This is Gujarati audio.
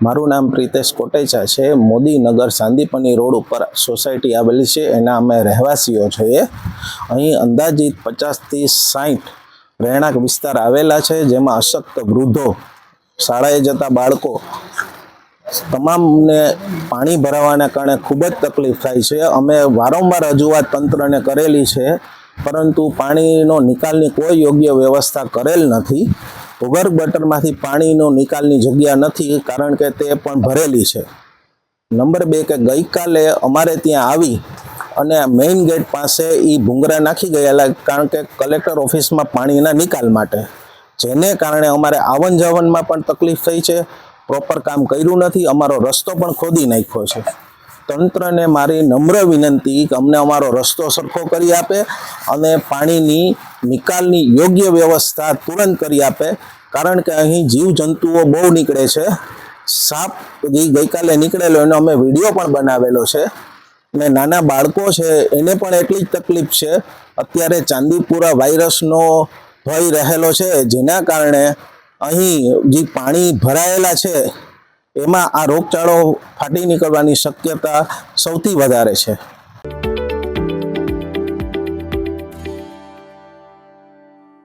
મારું નામ પ્રિતેશ કોટેચા છે. મોદીનગર સાંદીપની રોડ ઉપર સોસાયટી આવેલી છે. એના અમે રહેવાસીઓ છીએ અહીં અંદાજિત પચાસથી સાઠ રહેણાંક વિસ્તાર આવેલા છે, જેમાં અશક્ત વૃદ્ધો, શાળાએ જતા બાળકો, તમામને પાણી ભરાવાના કારણે ખૂબ જ તકલીફ થાય છે. અમે વારંવાર રજૂઆત તંત્રને કરેલી છે, પરંતુ પાણીનો નિકાલની કોઈ યોગ્ય વ્યવસ્થા કરેલ નથી. ભૂગર્ભ ગટરમાંથી પાણીનો નિકાલની જગ્યા નથી કારણ કે તે પણ ભરેલી છે. નંબર બે કે ગઈકાલે અમારે ત્યાં આવી અને મેઇન ગેટ પાસે એ ભૂંગરા નાખી ગયેલા કારણ કે કલેક્ટર ઓફિસમાં પાણીના નિકાલ માટે. જેને કારણે અમારે આવન જાવનમાં પણ તકલીફ થઈ છે. પ્રોપર કામ કર્યું નથી. અમારો રસ્તો પણ ખોદી નાખ્યો છે. તંત્રને મારી નમ્ર વિનંતી કે અમને અમારો રસ્તો સરખો કરી આપે અને પાણીની નિકાલની યોગ્ય વ્યવસ્થા તુરંત કરી આપે. કારણ કે અહીં જીવજંતુઓ બહુ નીકળે છે. સાપ જે ગઈકાલે નીકળેલો એનો અમે વીડિયો પણ બનાવેલો છે. ને નાના બાળકો છે, એને પણ એટલી જ તકલીફ છે. અત્યારે ચાંદીપુરા વાયરસનો ભય રહેલો છે, જેના કારણે અહીં જે પાણી ભરાયેલા છે એમાં આ રોગચાળો ફાટી નીકળવાની શક્યતા સૌથી વધારે છે.